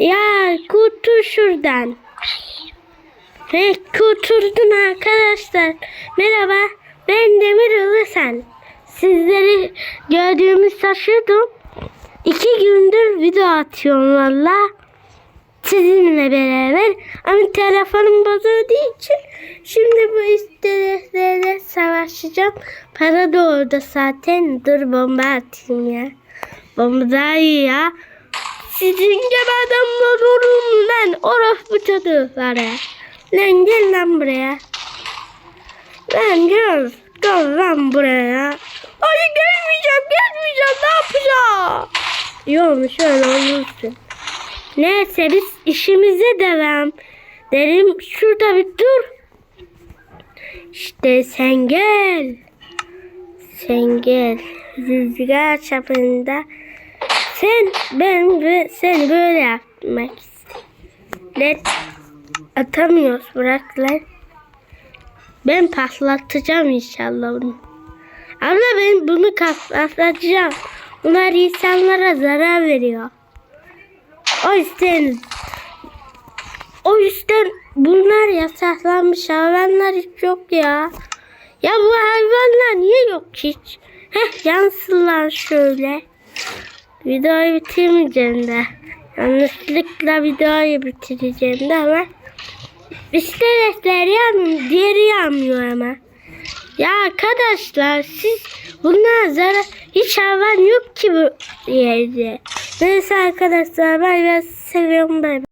Ya kurtul şuradan. He kurtuldun arkadaşlar. Merhaba ben Demir Ulusen. Sizleri gördüğümü şaşırdım. İki gündür video atıyorum valla. Sizinle beraber. Ama telefonum bozulduğu için şimdi bu isteklerle savaşacağım. Para da orada zaten. Dur bomba atayım ya. Bomba daha iyi ya. Sizin gibi adamlar olurum lan. Orospu çocukları. Lan gel lan buraya. Lan gel. Gel lan buraya. Ay gelmeyeceğim gelmeyeceğim ne yapacağım? Yok şöyle olursun. Neyse biz işimize devam. Derim şurada bir dur. İşte sen gel. Sen gel. Rüzgar çapında. Sen ben ve seni böyle yapmak. Let atamıyoruz bırak lan. Ben patlatacağım inşallah bunu. Abla ben bunu patlatacağım. Bunlar insanlara zarar veriyor. O yüzden o yüzden bunlar yasaklanmış hayvanlar hiç yok ya. Ya bu hayvanlar niye yok hiç? Heh yansınlar şöyle. Videoyu bitirmeyeceğim de. Yanlışlıkla videoyu bitireceğim de ama İskeletler yanmıyor, diğeri yanmıyor ama. Ya arkadaşlar siz bunlar zarar hiç hayvan yok ki bu yerde. Neyse arkadaşlar ben biraz seviyorum ben.